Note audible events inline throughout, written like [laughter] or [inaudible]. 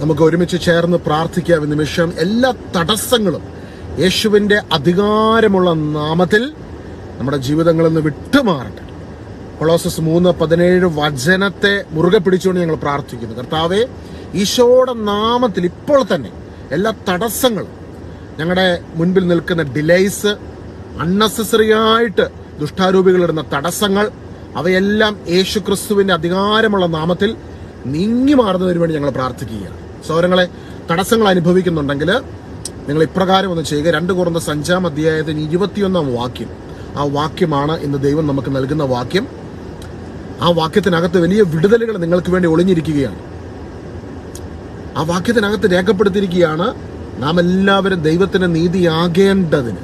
നമുക്ക് ഒരുമിച്ച് ചേർന്ന് പ്രാർത്ഥിക്കാം ഈ നിമിഷം. എല്ലാ തടസ്സങ്ങളും യേശുവിന്റെ അധികാരമുള്ള നാമത്തിൽ നമ്മുടെ ജീവിതങ്ങളിൽ നിന്ന് വിട്ടുമാറട്ടെ. കൊളോസസ് മൂന്ന് പതിനേഴ് വചനത്തെ മുറുകെ പിടിച്ചുകൊണ്ട് ഞങ്ങൾ പ്രാർത്ഥിക്കുന്നു. കർത്താവേ ഈശോയുടെ നാമത്തിൽ ഇപ്പോൾ തന്നെ എല്ലാ തടസ്സങ്ങളും ഞങ്ങളുടെ മുൻപിൽ നിൽക്കുന്ന ഡിലേയ്സ് അൺനെസസറി ആയിട്ട് ദുഷ്ടാരൂപികളിടുന്ന തടസ്സങ്ങൾ അവയെല്ലാം യേശു ക്രിസ്തുവിന്റെ അധികാരമുള്ള നാമത്തിൽ നീങ്ങി മാറുന്നതിന് വേണ്ടി ഞങ്ങൾ പ്രാർത്ഥിക്കുകയാണ്. സൗരങ്ങളെ തടസ്സങ്ങൾ അനുഭവിക്കുന്നുണ്ടെങ്കിൽ നിങ്ങൾ ഇപ്രകാരം ഒന്ന് ചെയ്യുക. രണ്ട് കുറഞ്ഞ സഞ്ചാം അധ്യായത്തിന് ഇരുപത്തിയൊന്നാം വാക്യം. ആ വാക്യമാണ് ഇന്ന് ദൈവം നമുക്ക് നൽകുന്ന വാക്യം. ആ വാക്യത്തിനകത്ത് വലിയ വിടുതലുകൾ നിങ്ങൾക്ക് വേണ്ടി ഒളിഞ്ഞിരിക്കുകയാണ്. ആ വാക്യത്തിനകത്ത് രേഖപ്പെടുത്തിയിരിക്കുകയാണ് നാം എല്ലാവരും ദൈവത്തിന് നീതിയാകേണ്ടതിന്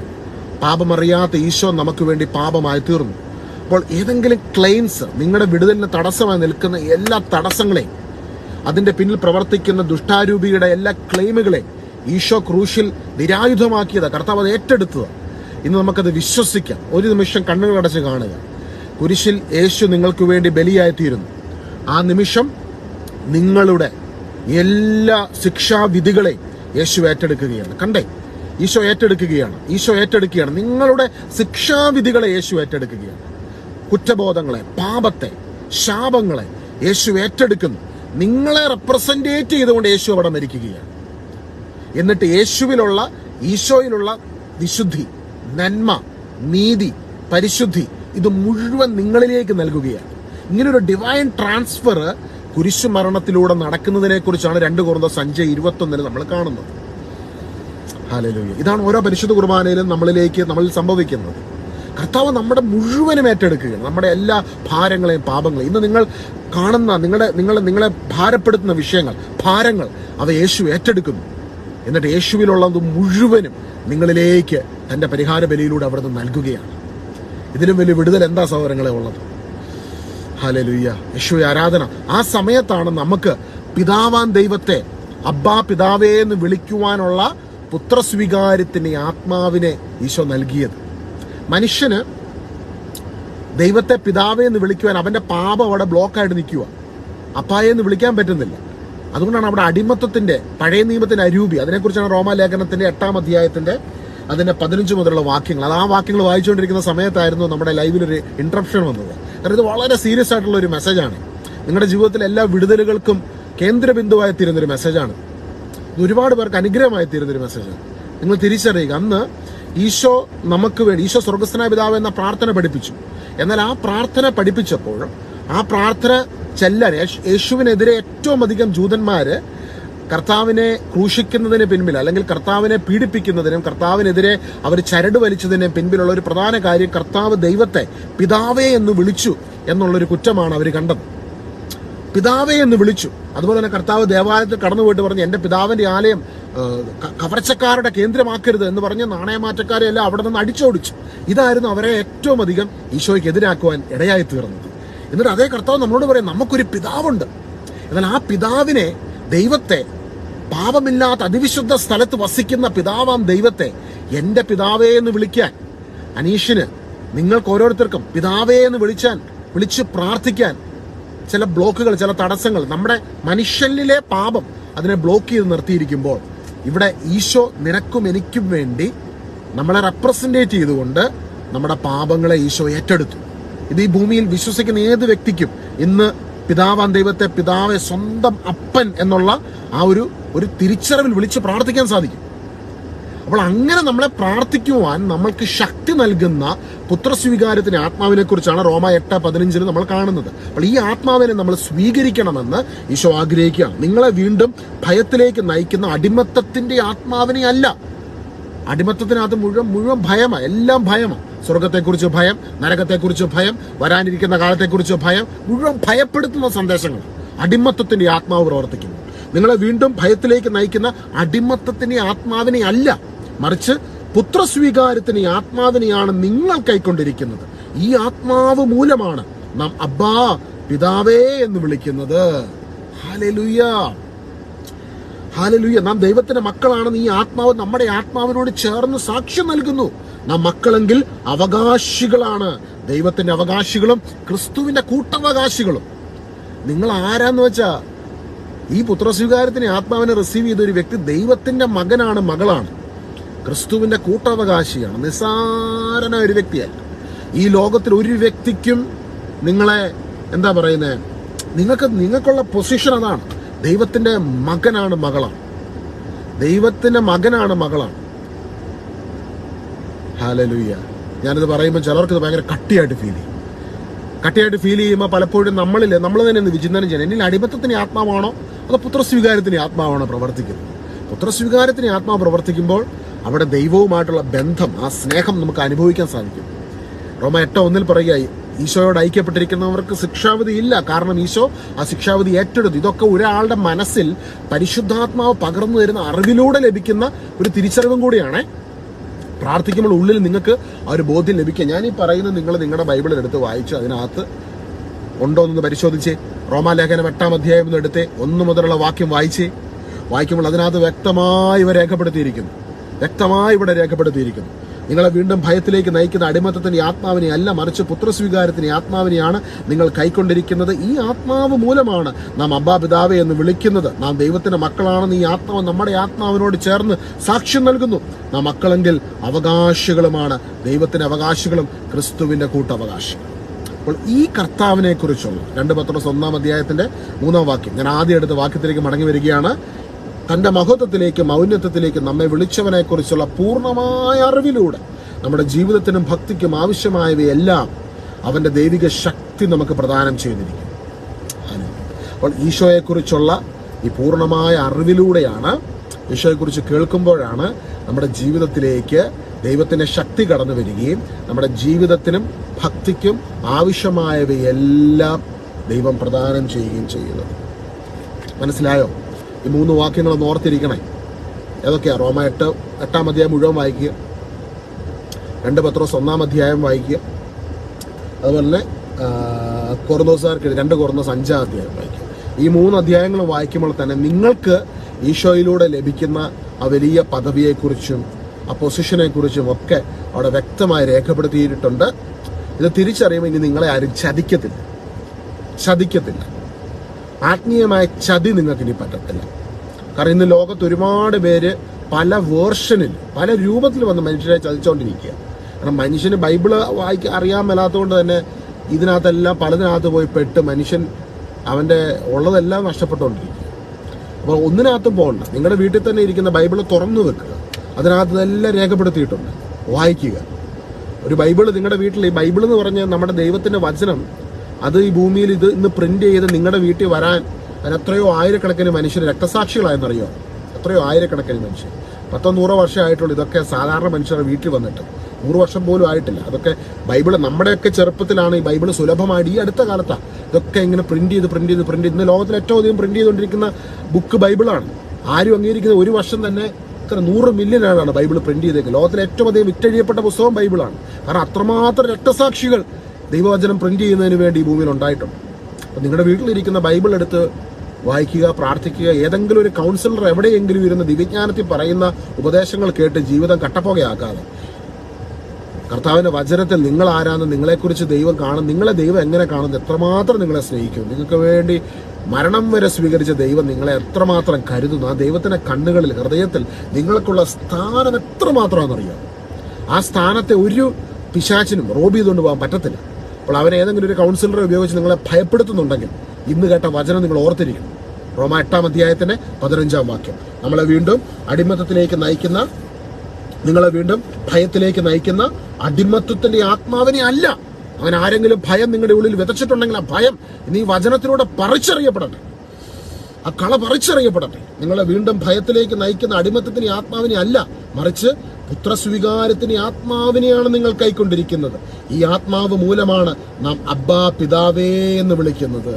പാപമറിയാത്ത ഈശോ നമുക്ക് വേണ്ടി പാപമായി തീർന്നു. അപ്പോൾ ഏതെങ്കിലും ക്ലെയിംസ് നിങ്ങളുടെ വിടുതലിന് തടസ്സമായി നിൽക്കുന്ന എല്ലാ തടസ്സങ്ങളെയും അതിന്റെ പിന്നിൽ പ്രവർത്തിക്കുന്ന ദുഷ്ടാരൂപിയുടെ എല്ലാ ക്ലെയിമുകളെ ഈശോ ക്രൂശിൽ നിരായുധമാക്കിയത്. കർത്താവ് അത് ഏറ്റെടുത്തത്. ഇന്ന് നമുക്കത് വിശ്വസിക്കാം. ഒരു നിമിഷം കണ്ണുകളടച്ച് കാണുക. കുരിശിൽ യേശു നിങ്ങൾക്ക് വേണ്ടി ബലിയായിത്തീരുന്നു. ആ നിമിഷം നിങ്ങളുടെ എല്ലാ ശിക്ഷാവിധികളെയും യേശു ഏറ്റെടുക്കുകയാണ്. കണ്ടേ? ഈശോ ഏറ്റെടുക്കുകയാണ്. ഈശോ ഏറ്റെടുക്കുകയാണ്. നിങ്ങളുടെ ശിക്ഷാവിധികളെ യേശു ഏറ്റെടുക്കുകയാണ്. കുറ്റബോധങ്ങളെ പാപത്തെ ശാപങ്ങളെ യേശു ഏറ്റെടുക്കുന്നു. നിങ്ങളെ റെപ്രസെന്റേറ്റ് ചെയ്തുകൊണ്ട് യേശു അവിടെ മരിക്കുകയാണ്. എന്നിട്ട് യേശുവിലുള്ള ഈശോയിലുള്ള വിശുദ്ധി നന്മ നീതി പരിശുദ്ധി ഇത് മുഴുവൻ നിങ്ങളിലേക്ക് നൽകുകയാണ്. ഇങ്ങനൊരു ഡിവൈൻ ട്രാൻസ്ഫർ കുരിശു മരണത്തിലൂടെ നടക്കുന്നതിനെ കുറിച്ചാണ് രണ്ട് കുറഞ്ഞ സഞ്ജയ് ഇരുപത്തൊന്നിന് നമ്മൾ കാണുന്നത്. ഹാലലൂയ ഇതാണ് ഓരോ പരിശുദ്ധ കുർബാനയിലും നമ്മളിലേക്ക് നമ്മൾ സംഭവിക്കുന്നത്. കർത്താവ് നമ്മുടെ മുഴുവനും ഏറ്റെടുക്കുകയാണ്. നമ്മുടെ എല്ലാ ഭാരങ്ങളെയും പാപങ്ങളെയും. ഇന്ന് നിങ്ങൾ കാണുന്ന നിങ്ങളുടെ നിങ്ങളെ നിങ്ങളെ ഭാരപ്പെടുത്തുന്ന വിഷയങ്ങൾ ഭാരങ്ങൾ അവ യേശു ഏറ്റെടുക്കുന്നു. എന്നിട്ട് യേശുവിലുള്ളത് മുഴുവനും നിങ്ങളിലേക്ക് തന്റെ പരിഹാര ബലിയിലൂടെ അവിടുന്ന് നൽകുകയാണ്. ഇതിലും വലിയ വിടുതൽ എന്താ സഹോദരങ്ങളെ ഉള്ളത്? ഹലലുയ്യ യേശു ആരാധന. ആ സമയത്താണ് നമുക്ക് പിതാവാൻ ദൈവത്തെ അബ്ബാ പിതാവേ എന്ന് വിളിക്കുവാനുള്ള പുത്രസ്വീകാര്യത്തിന് ആത്മാവിനെ ഈശോ നൽകിയത്. മനുഷ്യന് ദൈവത്തെ പിതാവേ എന്ന് വിളിക്കുവാൻ അവന്റെ പാപം അവിടെ ബ്ലോക്കായിട്ട് നിൽക്കുക അപ്പായെ എന്ന് വിളിക്കാൻ പറ്റുന്നില്ല. അതുകൊണ്ടാണ് അവിടെ അടിമത്തത്തിന്റെ പഴയ നിയമത്തിന്റെ അരൂപി. അതിനെക്കുറിച്ചാണ് റോമാലേഖനത്തിന്റെ എട്ടാം അധ്യായത്തിന്റെ അതിന്റെ പതിനഞ്ച് മുതലുള്ള വാക്യങ്ങൾ. അത് ആ വാക്യങ്ങൾ വായിച്ചുകൊണ്ടിരിക്കുന്ന സമയത്തായിരുന്നു നമ്മുടെ ലൈവിലൊരു ഇൻട്രപ്ഷൻ വന്നത്. കാരണം ഇത് വളരെ സീരിയസ് ആയിട്ടുള്ള ഒരു മെസ്സേജാണ് നിങ്ങളുടെ ജീവിതത്തിലെ എല്ലാ വിടുതലുകൾക്കും കേന്ദ്രബിന്ദുവായി തീരുന്ന ഒരു മെസ്സേജാണ് ഇത് ഒരുപാട് പേർക്ക് അനുഗ്രഹമായി തീരുന്നൊരു മെസ്സേജാണ് നിങ്ങൾ തിരിച്ചറിയുക. അന്ന് ഈശോ നമുക്ക് വേണ്ടി ഈശോ സ്വർഗസ്ഥനായ പിതാവ് എന്ന പ്രാർത്ഥന പഠിപ്പിച്ചു. എന്നാൽ ആ പ്രാർത്ഥന പഠിപ്പിച്ചപ്പോൾ ആ പ്രാർത്ഥന ചെല്ലാൻ യേശുവിനെതിരെ ഏറ്റവും അധികം ജൂതന്മാര് കർത്താവിനെ ക്രൂശിക്കുന്നതിന് പിൻപിൽ അല്ലെങ്കിൽ കർത്താവിനെ പീഡിപ്പിക്കുന്നതിനും കർത്താവിനെതിരെ അവർ ചരട് വലിച്ചതിന് പിൻപിലുള്ള ഒരു പ്രധാന കാര്യം കർത്താവ് ദൈവത്തെ പിതാവേ എന്ന് വിളിച്ചു എന്നുള്ളൊരു കുറ്റമാണ് അവർ കണ്ടത്. പിതാവേ എന്ന് വിളിച്ചു. അതുപോലെ തന്നെ കർത്താവ് ദേവാലയത്തിൽ കടന്നുപോയിട്ട് പറഞ്ഞു എന്റെ പിതാവിന്റെ ആലയം കവർച്ചക്കാരുടെ കേന്ദ്രമാക്കരുത് എന്ന് പറഞ്ഞ് നാണയമാറ്റക്കാരെ എല്ലാം അവിടെ നിന്ന് അടിച്ചോടിച്ചു. ഇതായിരുന്നു അവരെ ഏറ്റവും അധികം ഈശോയ്ക്ക് എതിരാക്കുവാൻ ഇടയായി തീർന്നത്. എന്നിട്ട് അതേ കർത്താവ് നമ്മളോട് പറയും നമുക്കൊരു പിതാവുണ്ട്. എന്നാൽ ആ പിതാവിനെ ദൈവത്തെ പാപമില്ലാത്ത അതിവിശുദ്ധ സ്ഥലത്ത് വസിക്കുന്ന പിതാവാം ദൈവത്തെ എന്റെ പിതാവേ എന്ന് വിളിക്കാൻ അനീഷിന് നിങ്ങൾക്ക് ഓരോരുത്തർക്കും പിതാവേ എന്ന് വിളിച്ചാൽ വിളിച്ച് പ്രാർത്ഥിക്കാൻ ചില ബ്ലോക്കുകൾ ചില തടസ്സങ്ങൾ നമ്മുടെ മനുഷ്യനിലെ പാപം അതിനെ ബ്ലോക്ക് ചെയ്ത് നിർത്തിയിരിക്കുമ്പോൾ ഇവിടെ ഈശോ നിനക്കും എനിക്കും വേണ്ടി നമ്മളെ റെപ്രസെന്റേറ്റ് ചെയ്തുകൊണ്ട് നമ്മുടെ പാപങ്ങളെ ഈശോ ഏറ്റെടുത്തു. ഇത് ഈ ഭൂമിയിൽ വിശ്വസിക്കുന്ന ഏത് വ്യക്തിക്കും ഇന്ന് പിതാവാൻ ദൈവത്തെ പിതാവെ സ്വന്തം അപ്പൻ എന്നുള്ള ആ ഒരു ഒരു തിരിച്ചറിവിൽ വിളിച്ച് പ്രാർത്ഥിക്കാൻ സാധിക്കും. അപ്പോൾ അങ്ങനെ നമ്മളെ പ്രാർത്ഥിക്കുവാൻ നമ്മൾക്ക് ശക്തി നൽകുന്ന പുത്രസ്വീകാരത്തിന് ആത്മാവിനെ കുറിച്ചാണ് റോമ എട്ട് പതിനഞ്ചിൽ നമ്മൾ കാണുന്നത്. അപ്പോൾ ഈ ആത്മാവിനെ നമ്മൾ സ്വീകരിക്കണമെന്ന് ഈശോ ആഗ്രഹിക്കുകയാണ്. നിങ്ങളെ വീണ്ടും ഭയത്തിലേക്ക് നയിക്കുന്ന അടിമത്തത്തിന്റെ ആത്മാവിനെ അല്ല. അടിമത്തത്തിനകത്ത് മുഴുവൻ മുഴുവൻ ഭയമാണ്. എല്ലാം ഭയമാണ്. സ്വർഗത്തെക്കുറിച്ച് ഭയം നരകത്തെക്കുറിച്ച് ഭയം വരാനിരിക്കുന്ന കാലത്തെക്കുറിച്ച് ഭയം മുഴുവൻ ഭയപ്പെടുത്തുന്ന സന്ദേശങ്ങൾ അടിമത്തത്തിന്റെ ആത്മാവ് പ്രവർത്തിക്കുന്നു. നിങ്ങളെ വീണ്ടും ഭയത്തിലേക്ക് നയിക്കുന്ന അടിമത്തത്തിന്റെ ആത്മാവിനെ അല്ല. മറിച്ച് പുത്രസ്വീകാരത്തിന് ആത്മാവിനെയാണ് നിങ്ങൾ കൈക്കൊണ്ടിരിക്കുന്നത്. ഈ ആത്മാവ് മൂലമാണ് നാം അബ്ബാ പിതാവേ എന്ന് വിളിക്കുന്നത്. ഹാലലുയ്യ നാം ദൈവത്തിന്റെ മക്കളാണെന്ന് ഈ ആത്മാവ് നമ്മുടെ ആത്മാവിനോട് ചേർന്ന് സാക്ഷ്യം നൽകുന്നു. നാം മക്കളെങ്കിൽ അവകാശികളാണ്. ദൈവത്തിന്റെ അവകാശികളും ക്രിസ്തുവിന്റെ കൂട്ടവകാശികളും. നിങ്ങൾ ആരാന്ന് വെച്ചാ? ഈ പുത്രസ്വീകാരത്തിന് ആത്മാവിനെ റിസീവ് ചെയ്ത ഒരു വ്യക്തി ദൈവത്തിന്റെ മകനാണ് മകളാണ്. ക്രിസ്തുവിന്റെ കൂട്ടവകാശിയാണ് നിസ്സാരന ഒരു വ്യക്തിയല്ല. ഈ ലോകത്തിൽ ഒരു വ്യക്തിക്കും നിങ്ങളെ എന്താ പറയുന്നത് നിങ്ങൾക്ക് നിങ്ങൾക്കുള്ള പൊസിഷൻ അതാണ്. ദൈവത്തിന്റെ മകനാണ് മകളാണ്. ദൈവത്തിന്റെ മകനാണ് മകളാണ്. ഹാലലൂയ്യ ഞാനിത് പറയുമ്പോൾ ചിലർക്ക് ഇത് ഭയങ്കര കട്ടിയായിട്ട് ഫീൽ ചെയ്യും. കട്ടിയായിട്ട് ഫീൽ ചെയ്യുമ്പോൾ പലപ്പോഴും നമ്മളിൽ നമ്മൾ തന്നെ ഒന്ന് വിചിന്തനം ചെയ്യണം. എന്നിൽ അടിമത്തത്തിന് ആത്മാവാണോ? അതോ പുത്രസ്വീകാരത്തിന് ആത്മാവാണോ പ്രവർത്തിക്കുന്നത്? പുത്രസ്വീകാരത്തിന് ആത്മാവ് പ്രവർത്തിക്കുമ്പോൾ അവിടെ ദൈവവുമായിട്ടുള്ള ബന്ധം ആ സ്നേഹം നമുക്ക് അനുഭവിക്കാൻ സാധിക്കും. റോമ എട്ട ഒന്നിൽ പറയുക ഈശോയോട് ഐക്യപ്പെട്ടിരിക്കുന്നവർക്ക് ശിക്ഷാവിധി ഇല്ല. കാരണം ഈശോ ആ ശിക്ഷാവിധി ഏറ്റെടുത്തു. ഇതൊക്കെ ഒരാളുടെ മനസ്സിൽ പരിശുദ്ധാത്മാവ് പകർന്നു തരുന്ന അറിവിലൂടെ ലഭിക്കുന്ന ഒരു തിരിച്ചറിവും കൂടിയാണ്. പ്രാർത്ഥിക്കുമ്പോൾ ഉള്ളിൽ നിങ്ങൾക്ക് ആ ഒരു ബോധ്യം ലഭിക്കുക. ഞാൻ ഈ പറയുന്നത് നിങ്ങൾ നിങ്ങളുടെ ബൈബിളിൽ എടുത്ത് വായിച്ചു. അതിനകത്ത് ഉണ്ടോ എന്ന് പരിശോധിച്ച്. റോമാലേഖനം എട്ടാം അധ്യായം എന്ന് എടുത്ത് ഒന്ന് മുതലുള്ള വാക്യം വായിച്ച്. വായിക്കുമ്പോൾ അതിനകത്ത് വ്യക്തമായി ഇവ രേഖപ്പെടുത്തിയിരിക്കുന്നു. വ്യക്തമായി ഇവിടെ രേഖപ്പെടുത്തിയിരിക്കുന്നു. നിങ്ങളെ വീണ്ടും ഭയത്തിലേക്ക് നയിക്കുന്ന അടിമത്തത്തിന്റെ ആത്മാവിനെ അല്ല മറിച്ച് പുത്രസ്വീകാരത്തിന്റെ ആത്മാവിനെയാണ് നിങ്ങൾ കൈക്കൊണ്ടിരിക്കുന്നത്. ഈ ആത്മാവ് മൂലമാണ് നാം അബ്ബാ പിതാവേ എന്ന് വിളിക്കുന്നത്. നാം ദൈവത്തിന്റെ മക്കളാണെന്ന് ഈ ആത്മാവ് നമ്മുടെ ആത്മാവിനോട് ചേർന്ന് സാക്ഷ്യം നൽകുന്നു. നാം മക്കളെങ്കിൽ അവകാശികളുമാണ്. ദൈവത്തിന്റെ അവകാശികളും ക്രിസ്തുവിന്റെ കൂട്ടവകാശം അപ്പോൾ ഈ കർത്താവിനെ കുറിച്ചുള്ള രണ്ട് പത്രോസ് ഒന്നാം അധ്യായത്തിന്റെ മൂന്നാം വാക്യം. ഞാൻ ആദ്യം എടുത്ത വാക്യത്തിലേക്ക് മടങ്ങി വരികയാണ്. തന്റെ മഹത്വത്തിലേക്കും മൗന്യത്വത്തിലേക്ക് നമ്മെ വിളിച്ചവനെക്കുറിച്ചുള്ള പൂർണമായ അറിവിലൂടെ നമ്മുടെ ജീവിതത്തിനും ഭക്തിക്കും ആവശ്യമായവയെല്ലാം അവന്റെ ദൈവിക ശക്തി നമുക്ക് പ്രദാനം ചെയ്തിരിക്കും അപ്പോൾ ഈശോയെക്കുറിച്ചുള്ള ഈ പൂർണമായ അറിവിലൂടെയാണ് ഈശോയെക്കുറിച്ച് കേൾക്കുമ്പോഴാണ് നമ്മുടെ ജീവിതത്തിലേക്ക് ദൈവത്തിന്റെ ശക്തി കടന്നു വരികയും നമ്മുടെ ജീവിതത്തിനും ഭക്തിക്കും ആവശ്യമായവയെല്ലാം ദൈവം പ്രദാനം ചെയ്യുകയും ചെയ്യുന്നത്. മനസ്സിലായോ? ഈ മൂന്ന് വാക്യങ്ങളൊന്ന് ഓർത്തിരിക്കണേ ഏതൊക്കെയാ? റോമ എട്ട് എട്ടാം അധ്യായം മുഴുവൻ വായിക്കുക. രണ്ട് പത്രോസ് ഒന്നാം അധ്യായം വായിക്കുക. അതുപോലെ തന്നെ കൊറന്തോസാർക്ക് രണ്ട് കൊറന്തോസ് അഞ്ചാം അധ്യായം വായിക്കുക. ഈ മൂന്ന് അധ്യായങ്ങൾ വായിക്കുമ്പോൾ തന്നെ നിങ്ങൾക്ക് ഈശോയിലൂടെ ലഭിക്കുന്ന ആ വലിയ പദവിയെക്കുറിച്ചും ആ പൊസിഷനെ കുറിച്ചും ഒക്കെ അവിടെ വ്യക്തമായി രേഖപ്പെടുത്തിയിട്ടുണ്ട്. ഇത് തിരിച്ചറിയുമ്പോൾ ഇനി നിങ്ങളെ ആരും ചതിക്കത്തില്ല. ചതിക്കത്തില്ല. ആത്മീയമായ ചതി നിങ്ങൾക്ക് ഇനി പറ്റത്തില്ല. കാരണം ഇന്ന് ലോകത്ത് ഒരുപാട് പേര് പല വേർഷനിൽ പല രൂപത്തിൽ വന്ന് മനുഷ്യരെ ചതിച്ചുകൊണ്ടിരിക്കുക കാരണം മനുഷ്യന് ബൈബിൾ വായിക്ക അറിയാൻ മേലാത്തതുകൊണ്ട് തന്നെ ഇതിനകത്തെല്ലാം പലതിനകത്ത് പോയി പെട്ട് മനുഷ്യൻ അവന്റെ ഉള്ളതെല്ലാം നഷ്ടപ്പെട്ടുകൊണ്ടിരിക്കുക അപ്പോൾ ഒന്നിനകത്തും പോകണ്ട. നിങ്ങളുടെ വീട്ടിൽ തന്നെ ഇരിക്കുന്ന ബൈബിൾ തുറന്നു വെക്കുക. അതിനകത്ത് ഇതെല്ലാം രേഖപ്പെടുത്തിയിട്ടുണ്ട്. വായിക്കുക. ഒരു ബൈബിൾ നിങ്ങളുടെ വീട്ടിൽ ഈ ബൈബിൾ എന്ന് പറഞ്ഞ നമ്മുടെ ദൈവത്തിന്റെ വചനം അത് ഈ ഭൂമിയിൽ ഇത് ഇന്ന് പ്രിന്റ് ചെയ്ത് നിങ്ങളുടെ വീട്ടിൽ വരാൻ അതിന് എത്രയോ ആയിരക്കണക്കിന് മനുഷ്യർ രക്തസാക്ഷികളായെന്നറിയോ? എത്രയോ ആയിരക്കണക്കിന് മനുഷ്യർ പത്തോ നൂറോ വർഷമായിട്ടുള്ളൂ ഇതൊക്കെ സാധാരണ മനുഷ്യരുടെ വീട്ടിൽ വന്നിട്ട്. നൂറ് വർഷം പോലും ആയിട്ടില്ല. അതൊക്കെ ബൈബിൾ നമ്മുടെയൊക്കെ ചെറുപ്പത്തിലാണ് ഈ ബൈബിൾ സുലഭമായിട്ട് ഈ അടുത്ത കാലത്താണ് ഇതൊക്കെ ഇങ്ങനെ പ്രിന്റ് ചെയ്ത് പ്രിന്റ് ചെയ്ത് പ്രിന്റ് ചെയ്ത്. ഇന്ന് ലോകത്തിൽ ഏറ്റവും അധികം പ്രിന്റ് ചെയ്തുകൊണ്ടിരിക്കുന്ന ബുക്ക് ബൈബിളാണ്. ആരും അംഗീകരിക്കുന്ന ഒരു വർഷം തന്നെ ഇത്ര നൂറ് മില്യൺ ആളാണ് ബൈബിൾ പ്രിന്റ് ചെയ്തേക്കുന്നത്. ലോകത്തിലെ ഏറ്റവും അധികം വിറ്റഴിയപ്പെട്ട പുസ്തകം ബൈബിളാണ്. കാരണം അത്രമാത്രം രക്തസാക്ഷികൾ ദൈവവചനം പ്രിന്റ് ചെയ്യുന്നതിന് വേണ്ടി ഈ ഭൂമിയിൽ ഉണ്ടായിട്ടുണ്ട്. അപ്പം നിങ്ങളുടെ വീട്ടിലിരിക്കുന്ന ബൈബിൾ എടുത്ത് വായിക്കുക പ്രാർത്ഥിക്കുക ഏതെങ്കിലും ഒരു കൗൺസിലർ എവിടെയെങ്കിലും ഇരുന്ന് ദിവ്യജ്ഞാനത്തിൽ പറയുന്ന ഉപദേശങ്ങൾ കേട്ട് ജീവിതം കട്ടപ്പോകയാക്കാതെ. കർത്താവിന്റെ വചനത്തിൽ നിങ്ങൾ ആരാന്ന് നിങ്ങളെക്കുറിച്ച് ദൈവം കാണും നിങ്ങളെ ദൈവം എങ്ങനെ കാണുന്നു എത്രമാത്രം നിങ്ങളെ സ്നേഹിക്കും. നിങ്ങൾക്ക് വേണ്ടി മരണം വരെ സ്വീകരിച്ച ദൈവം നിങ്ങളെ എത്രമാത്രം കരുതുന്നു. ആ ദൈവത്തിന്റെ കണ്ണുകളിൽ ഹൃദയത്തിൽ നിങ്ങൾക്കുള്ള സ്ഥാനം എത്രമാത്രമാണെന്നറിയാം ആ സ്ഥാനത്തെ ഒരു പിശാച്ചിനും റോബ് ചെയ്തുകൊണ്ട് പോകാൻ പറ്റത്തില്ല. അപ്പോൾ അവൻ ഏതെങ്കിലും ഒരു കൗൺസിലറെ ഉപയോഗിച്ച് നിങ്ങളെ ഭയപ്പെടുത്തുന്നുണ്ടെങ്കിൽ ഇന്ന് കേട്ട വചനം നിങ്ങൾ ഓർത്തിരിക്കും റോമ എട്ടാം അധ്യായത്തിന്റെ പതിനഞ്ചാം വാക്യം. നമ്മളെ വീണ്ടും അടിമത്തത്തിലേക്ക് നയിക്കുന്ന നിങ്ങളെ വീണ്ടും ഭയത്തിലേക്ക് നയിക്കുന്ന അടിമത്വത്തിന്റെ ആത്മാവിനെ അല്ല. അവൻ ആരെങ്കിലും ഭയം നിങ്ങളുടെ ഉള്ളിൽ വിതച്ചിട്ടുണ്ടെങ്കിൽ ആ ഭയം ഇന്ന് ഈ വചനത്തിലൂടെ പറിച്ചറിയപ്പെടട്ടെ. ആ കള പറിച്ചറിയപ്പെടട്ടെ. നിങ്ങളെ വീണ്ടും ഭയത്തിലേക്ക് നയിക്കുന്ന അടിമത്തത്തിന് ആത്മാവിനെ അല്ല. മറിച്ച് പുത്രസ്വീകാരത്തിന് ആത്മാവിനെയാണ് നിങ്ങൾ കൈക്കൊണ്ടിരിക്കുന്നത്. ഈ ആത്മാവ് മൂലമാണ് നാം അബ്ബാ പിതാവേ എന്ന് വിളിക്കുന്നത്.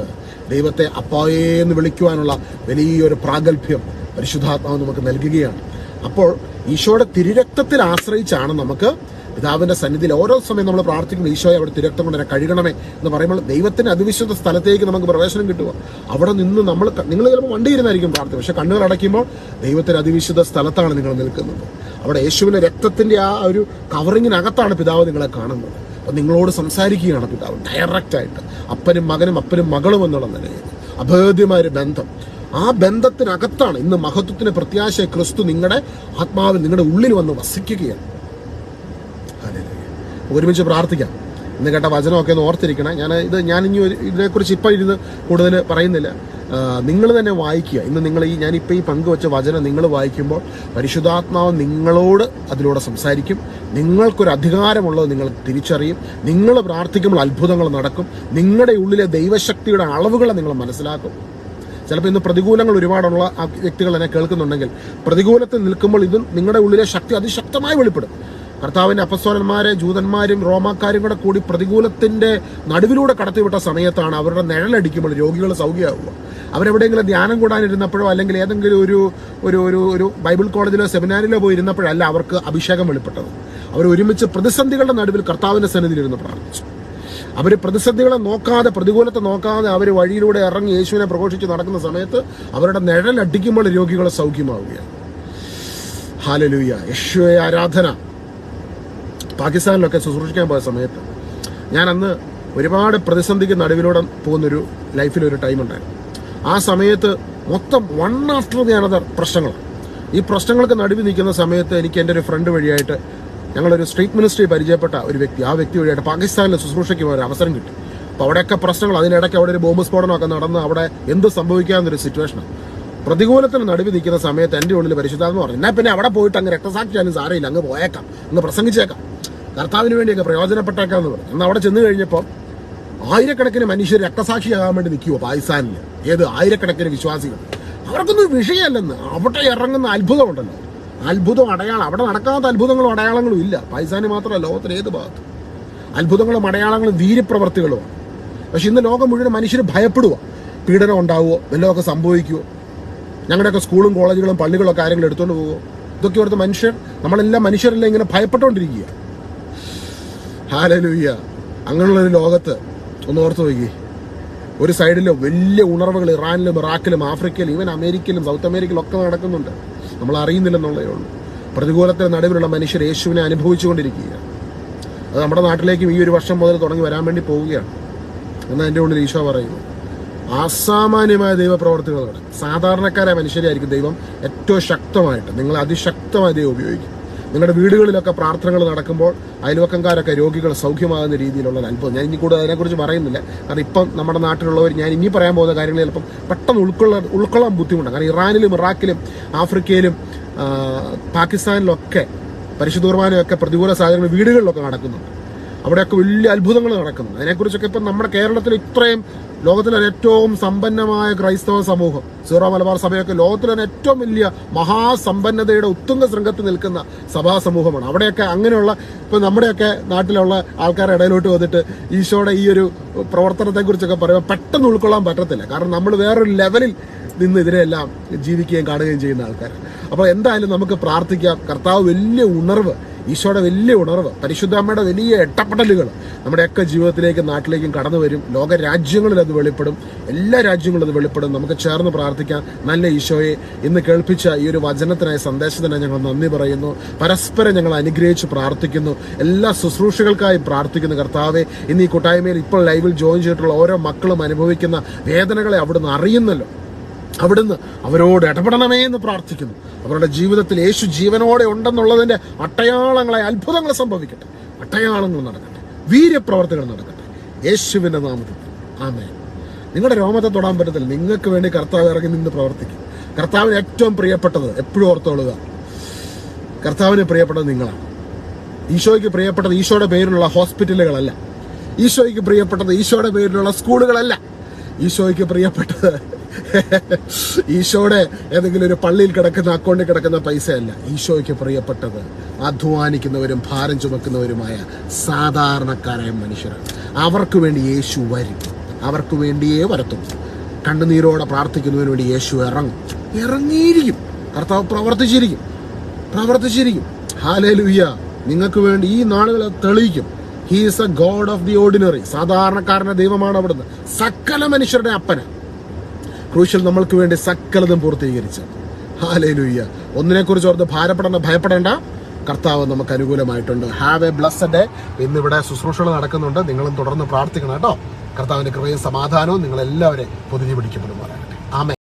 ദൈവത്തെ അപ്പായേ എന്ന് വിളിക്കുവാനുള്ള വലിയൊരു പ്രാഗൽഭ്യം പരിശുദ്ധാത്മാവ് നമുക്ക് നൽകുകയാണ്. അപ്പോൾ ഈശോയുടെ തിരുരക്തത്തിൽ ആശ്രയിച്ചാണ് നമുക്ക് പിതാവിന്റെ സന്നിധിയിൽ ഓരോ സമയം നമ്മൾ പ്രാർത്ഥിക്കുന്നത് ഈശോയെ അവിടെ തിരക്തം കൊണ്ട് തന്നെ കഴുകണമേ എന്ന് പറയുമ്പോൾ ദൈവത്തിന്റെ അതിവിശുദ്ധ സ്ഥലത്തേക്ക് നമുക്ക് പ്രവേശനം കിട്ടുക. അവിടെ നിന്ന് നമ്മൾ നിങ്ങൾ ചിലപ്പോൾ വണ്ടി ഇരുന്നായിരിക്കും പ്രാർത്ഥന പക്ഷെ കണ്ണുകൾ അടയ്ക്കുമ്പോൾ ദൈവത്തിന്റെ അതിവിശുദ്ധ സ്ഥലത്താണ് നിങ്ങൾ നിൽക്കുന്നത്. അവിടെ യേശുവിന്റെ രക്തത്തിന്റെ ആ ഒരു കവറിങ്ങിനകത്താണ് പിതാവ് നിങ്ങളെ കാണുന്നത്. അപ്പം നിങ്ങളോട് സംസാരിക്കുകയാണ് പിതാവ് ഡയറക്റ്റായിട്ട് അപ്പനും മകനും അപ്പനും മകളും എന്നുള്ള നിലയിൽ. അഭേദ്യമായ ഒരു ബന്ധം. ആ ബന്ധത്തിനകത്താണ് ഇന്ന് മഹത്വത്തിന് പ്രത്യാശ ക്രിസ്തു നിങ്ങളുടെ ആത്മാവിൽ നിങ്ങളുടെ ഉള്ളിൽ വന്ന് വസിക്കുകയാണ്. ഒരുമിച്ച് പ്രാർത്ഥിക്കാം. ഇന്ന് കേട്ട വചനമൊക്കെ ഒന്ന് ഓർത്തിരിക്കണം. ഞാൻ ഇത് ഞാൻ ഇനി ഇതിനെക്കുറിച്ച് ഇപ്പം ഇരുന്ന് കൂടുതൽ പറയുന്നില്ല. നിങ്ങൾ തന്നെ വായിക്കുക. ഇന്ന് നിങ്ങൾ ഈ ഞാനിപ്പോൾ ഈ പങ്കുവച്ച വചനം നിങ്ങൾ വായിക്കുമ്പോൾ പരിശുദ്ധാത്മാവ് നിങ്ങളോട് അതിലൂടെ സംസാരിക്കും. നിങ്ങൾക്കൊരു അധികാരമുള്ളത് നിങ്ങൾ തിരിച്ചറിയും. നിങ്ങൾ പ്രാർത്ഥിക്കുമ്പോൾ അത്ഭുതങ്ങൾ നടക്കും. നിങ്ങളുടെ ഉള്ളിലെ ദൈവശക്തിയുടെ അളവുകളെ നിങ്ങൾ മനസ്സിലാക്കും. ചിലപ്പോൾ ഇന്ന് പ്രതികൂലങ്ങൾ ഒരുപാടുള്ള ആ വ്യക്തികൾ എന്നെ കേൾക്കുന്നുണ്ടെങ്കിൽ പ്രതികൂലത്തിൽ നിൽക്കുമ്പോൾ ഇത് നിങ്ങളുടെ ഉള്ളിലെ ശക്തി അതിശക്തമായി വെളിപ്പെടും. കർത്താവിന്റെ അപ്പസ്വരന്മാരെ ജൂതന്മാരും റോമാക്കാരും കൂടെ കൂടി പ്രതികൂലത്തിന്റെ നടുവിലൂടെ കടത്തിവിട്ട സമയത്താണ് അവരുടെ നിഴലടിക്കുമ്പോൾ രോഗികൾ സൗഖ്യമാവുക. അവരെവിടെയെങ്കിലും ധ്യാനം കൂടാനിരുന്നപ്പോഴോ അല്ലെങ്കിൽ ഏതെങ്കിലും ഒരു ഒരു ഒരു ഒരു ബൈബിൾ കോളേജിലോ സെമിനാരിലോ പോയി ഇരുന്നപ്പോഴല്ല അവർക്ക് അഭിഷേകം വെളിപ്പെട്ടത്. അവർ ഒരുമിച്ച് പ്രതിസന്ധികളുടെ നടുവിൽ കർത്താവിന്റെ സന്നിധിയിൽ ഇരുന്ന് പ്രാർത്ഥിച്ചു. അവർ പ്രതിസന്ധികളെ നോക്കാതെ പ്രതികൂലത്തെ നോക്കാതെ അവർ വഴിയിലൂടെ ഇറങ്ങി യേശുവിനെ പ്രഘോഷിച്ച് നടക്കുന്ന സമയത്ത് അവരുടെ നിഴൽ അടിക്കുമ്പോൾ രോഗികൾ സൗഖ്യമാവുകയാണ്. ഹാലലൂയ യേശുവെ ആരാധന. പാകിസ്ഥാനിലൊക്കെ ശുശ്രൂഷിക്കാൻ പോയ സമയത്ത് ഞാൻ അന്ന് ഒരുപാട് പ്രതിസന്ധിക്ക് നടുവിലൂടെ പോകുന്നൊരു ലൈഫിലൊരു ടൈം ഉണ്ടായിരുന്നു ആ സമയത്ത് മൊത്തം വൺ ആഫ്റ്റർ ദി അനദർ പ്രശ്നങ്ങൾ. ഈ പ്രശ്നങ്ങൾക്ക് നടുവിൽ നിൽക്കുന്ന സമയത്ത് എനിക്ക് എന്റെ ഒരു ഫ്രണ്ട് വഴിയായിട്ട് ഞങ്ങളൊരു സ്ട്രീറ്റ് മിനിസ്ട്രി പരിചയപ്പെട്ട ഒരു വ്യക്തി ആ വ്യക്തി വഴിയായിട്ട് പാകിസ്ഥാനിലെ ശുശ്രൂഷയ്ക്ക് ഒരു അവസരം കിട്ടി. അപ്പോൾ അവിടെയൊക്കെ പ്രശ്നങ്ങൾ അതിനിടയ്ക്ക് അവിടെ ഒരു ബോംബ് സ്ഫോടനമൊക്കെ നടന്ന് അവിടെ എന്ത് സംഭവിക്കാമെന്നൊരു സിറ്റുവേഷനാണ് പ്രതികൂലത്തിന് നടുവിൽ നിൽക്കുന്ന സമയത്ത് എന്റെ ഉള്ളിൽ പരിശുദ്ധാത്മ പറഞ്ഞു എന്നാൽ പിന്നെ അവിടെ പോയിട്ട് അങ്ങ് രക്തസാക്ഷിയാലും സാരമില്ല അങ്ങ് പോയേക്കാം അങ്ങ് പ്രസംഗിച്ചേക്കാം. കർത്താവിന് വേണ്ടിയൊക്കെ പ്രയോജനപ്പെട്ടേക്കാം എന്ന് പറഞ്ഞു. എന്നാൽ അവിടെ ചെന്ന് കഴിഞ്ഞപ്പോൾ ആയിരക്കണക്കിന് മനുഷ്യർ രക്തസാക്ഷിയാകാൻ വേണ്ടി നിൽക്കുമോ പാകിസ്ഥാനിൽ ഏത് ആയിരക്കണക്കിന് വിശ്വാസികൾ? അവർക്കൊന്നും വിഷയമല്ലെന്ന്. അവിടെ ഇറങ്ങുന്ന അത്ഭുതമുണ്ടല്ലോ. അത്ഭുതം അടയാളം. അവിടെ നടക്കാത്ത അത്ഭുതങ്ങളും അടയാളങ്ങളും ഇല്ല. പാകിസ്ഥാനിൽ മാത്രമല്ല ലോകത്തിന് ഏത് ഭാഗത്ത്. അത്ഭുതങ്ങളും അടയാളങ്ങളും വീര്യപ്രവർത്തികളുമാണ് പക്ഷെ ഇന്ന് ലോകം മുഴുവൻ മനുഷ്യർ ഭയപ്പെടുക പീഡനം ഉണ്ടാവുമോ വല്ലതൊക്കെ സംഭവിക്കുമോ ഞങ്ങളുടെയൊക്കെ സ്കൂളും കോളേജുകളും പള്ളികളൊക്കെ ആരെങ്കിലും എടുത്തുകൊണ്ട് പോകുമോ ഇതൊക്കെ ഓർത്ത് മനുഷ്യർ നമ്മളെല്ലാം മനുഷ്യരെല്ലാം ഇങ്ങനെ ഭയപ്പെട്ടുകൊണ്ടിരിക്കുക? ഹാലലൂയ്യ അങ്ങനെയുള്ളൊരു ലോകത്ത് ഒന്ന് ഓർത്ത് നോക്കി. ഒരു സൈഡിൽ വലിയ ഉണർവുകൾ ഇറാനിലും ഇറാഖിലും ആഫ്രിക്കയിലും ഈവൻ അമേരിക്കയിലും സൗത്ത് അമേരിക്കയിലും ഒക്കെ നടക്കുന്നുണ്ട്. നമ്മൾ അറിയുന്നില്ലെന്നുള്ളതേ ഉള്ളൂ. പ്രതികൂലത്തിന് നടുവിലുള്ള മനുഷ്യർ യേശുവിനെ അനുഭവിച്ചുകൊണ്ടിരിക്കുകയാണ്. അത് നമ്മുടെ നാട്ടിലേക്കും ഈ ഒരു വർഷം മുതൽ തുടങ്ങി വരാൻ വേണ്ടി പോവുകയാണ്. എന്നാൽ എന്റെ ഉള്ളിൽ ഈശോ പറയുന്നു. അസാമാന്യമായ ദൈവപ്രവർത്തികളാണ് സാധാരണക്കാരായ മനുഷ്യരായിരിക്കും ദൈവം ഏറ്റവും ശക്തമായിട്ട് നിങ്ങൾ അതിശക്തമായി ദൈവം ഉപയോഗിക്കും. നിങ്ങളുടെ വീടുകളിലൊക്കെ പ്രാർത്ഥനകൾ നടക്കുമ്പോൾ അയൽവക്കംകാരൊക്കെ രോഗികൾ സൗഖ്യമാകുന്ന രീതിയിലുള്ള അത്ഭുതം ഞാൻ ഇനി കൂടുതൽ അതിനെക്കുറിച്ച് പറയുന്നില്ല. കാരണം ഇപ്പം നമ്മുടെ നാട്ടിലുള്ളവർ ഞാൻ ഇനി പറയാൻ പോകുന്ന കാര്യങ്ങൾ ചിലപ്പം പെട്ടെന്ന് ഉൾക്കൊള്ളാൻ ഉൾക്കൊള്ളാൻ ബുദ്ധിമുട്ടാണ്. കാരണം ഇറാനിലും ഇറാഖിലും ആഫ്രിക്കയിലും പാകിസ്ഥാനിലൊക്കെ പരിശുദ്ധ കുർബാനയൊക്കെ പ്രതികൂല സാഹചര്യങ്ങൾ വീടുകളിലൊക്കെ നടക്കുന്നുണ്ട്. അവിടെയൊക്കെ വലിയ അത്ഭുതങ്ങൾ നടക്കുന്നു. അതിനെക്കുറിച്ചൊക്കെ ഇപ്പം നമ്മുടെ കേരളത്തിൽ ഇത്രയും ലോകത്തിലെ ഏറ്റവും സമ്പന്നമായ ക്രൈസ്തവ സമൂഹം സീറോ മലബാർ സഭയൊക്കെ ലോകത്തിലെ ഏറ്റവും വലിയ മഹാസമ്പന്നതയുടെ ഉത്തുംഗ ശൃംഗത്ത് നിൽക്കുന്ന സഭാ സമൂഹമാണ്. അവിടെയൊക്കെ അങ്ങനെയുള്ള ഇപ്പം നമ്മുടെയൊക്കെ നാട്ടിലുള്ള ആൾക്കാരുടെ ഇടയിലോട്ട് വന്നിട്ട് ഈശോയുടെ ഈ ഒരു പ്രവർത്തനത്തെക്കുറിച്ചൊക്കെ പറയുമ്പോൾ പെട്ടെന്ന് ഉൾക്കൊള്ളാൻ പറ്റത്തില്ല. കാരണം നമ്മൾ വേറൊരു ലെവലിൽ നിന്ന് ഇതിനെല്ലാം ജീവിക്കുകയും കാണുകയും ചെയ്യുന്ന ആൾക്കാർ അപ്പോൾ എന്തായാലും നമുക്ക് പ്രാർത്ഥിക്കാം. കർത്താവ് വലിയ ഉണർവ് ഈശോയുടെ വലിയ ഉണർവ് പരിശുദ്ധാമ്മയുടെ വലിയ എട്ടപ്പെടലുകൾ നമ്മുടെയൊക്കെ ജീവിതത്തിലേക്കും നാട്ടിലേക്കും കടന്നു വരും. ലോക രാജ്യങ്ങളിൽ അത് വെളിപ്പെടും. എല്ലാ രാജ്യങ്ങളും അത് വെളിപ്പെടും. നമുക്ക് ചേർന്ന് പ്രാർത്ഥിക്കാം. നല്ല ഈശോയെ ഇന്ന് കേൾപ്പിച്ച ഈ ഒരു വചനത്തിനായി സന്ദേശത്തിനായി ഞങ്ങൾ നന്ദി പറയുന്നു. പരസ്പരം ഞങ്ങൾ അനുഗ്രഹിച്ച് പ്രാർത്ഥിക്കുന്നു. എല്ലാ ശുശ്രൂഷകൾക്കായി പ്രാർത്ഥിക്കുന്നു കർത്താവെ. ഇന്ന് ഈ കൂട്ടായ്മയിൽ ഇപ്പോൾ ലൈവിൽ ജോയിൻ ചെയ്തിട്ടുള്ള ഓരോ മക്കളും അനുഭവിക്കുന്ന വേദനകളെ അവിടുന്ന് അറിയുന്നല്ലോ. അവിടുന്ന് അവരോട് ഇടപെടണമേ എന്ന് പ്രാർത്ഥിക്കുന്നു. അവരുടെ ജീവിതത്തിൽ യേശു ജീവനോടെ ഉണ്ടെന്നുള്ളതിന്റെ അട്ടയാളങ്ങളെ അത്ഭുതങ്ങൾ സംഭവിക്കട്ടെ. അട്ടയാളങ്ങൾ നടക്കട്ടെ. വീര്യപ്രവർത്തികൾ നടക്കട്ടെ. യേശുവിന്റെ നാമത്തിൽ. ആമേ നിങ്ങളുടെ രോമത്തെ തൊടാൻ പറ്റത്തില്ല. നിങ്ങൾക്ക് വേണ്ടി കർത്താവ് ഇറങ്ങി നിന്ന് പ്രവർത്തിക്കും. കർത്താവിന് ഏറ്റവും പ്രിയപ്പെട്ടത് എപ്പോഴും ഓർത്തോളുക. കർത്താവിന് പ്രിയപ്പെട്ടത് നിങ്ങളാണ്. ഈശോയ്ക്ക് പ്രിയപ്പെട്ടത് ഈശോയുടെ പേരിലുള്ള ഹോസ്പിറ്റലുകളല്ല. ഈശോയ്ക്ക് പ്രിയപ്പെട്ടത് ഈശോയുടെ പേരിലുള്ള സ്കൂളുകളല്ല. ഈശോയ്ക്ക് പ്രിയപ്പെട്ടത് [laughs] ഈശോയുടെ ഏതെങ്കിലും ഒരു പള്ളിയിൽ കിടക്കുന്ന അക്കൗണ്ടിൽ കിടക്കുന്ന പൈസയല്ല. ഈശോയ്ക്ക് പ്രിയപ്പെട്ടത് അധ്വാനിക്കുന്നവരും ഭാരം ചുമക്കുന്നവരുമായ സാധാരണക്കാരായ മനുഷ്യരാണ്. അവർക്ക് വേണ്ടി യേശു വരും. അവർക്ക് വേണ്ടിയേ വരത്തും. കണ്ണുനീരോടെ പ്രാർത്ഥിക്കുന്നതിന് വേണ്ടി യേശു ഇറങ്ങും. ഇറങ്ങിയിരിക്കും. കർത്താവ് പ്രവർത്തിച്ചിരിക്കും. പ്രവർത്തിച്ചിരിക്കും. ഹാലേലുയ്യ നിങ്ങൾക്ക് വേണ്ടി ഈ നാളുകളെ തെളിയിക്കും. He is a god of the ordinary സാധാരണക്കാരന്റെ ദൈവമാണ് അവിടുന്ന്. സകല മനുഷ്യരുടെ അപ്പന. ക്രൂശൽ നമ്മൾക്ക് വേണ്ടി സകലതും പൂർത്തീകരിച്ചു. ഹാലയിലൂയ്യ ഒന്നിനെ കുറിച്ച് ഓർത്ത് ഭാരപ്പെടേണ്ട ഭയപ്പെടേണ്ട. കർത്താവ് നമുക്ക് അനുകൂലമായിട്ടുണ്ട്. ഹാവ് എ ബ്ലസ്സഡ് ഡേ ഇന്നിവിടെ ശുശ്രൂഷകൾ നടക്കുന്നുണ്ട്. നിങ്ങളും തുടർന്ന് പ്രാർത്ഥിക്കണം കേട്ടോ. കർത്താവിന്റെ കൃപയും സമാധാനവും നിങ്ങളെല്ലാവരെയും പൊതിഞ്ഞു പിടിക്കപ്പെടുമാറാകട്ടെ. ആമേ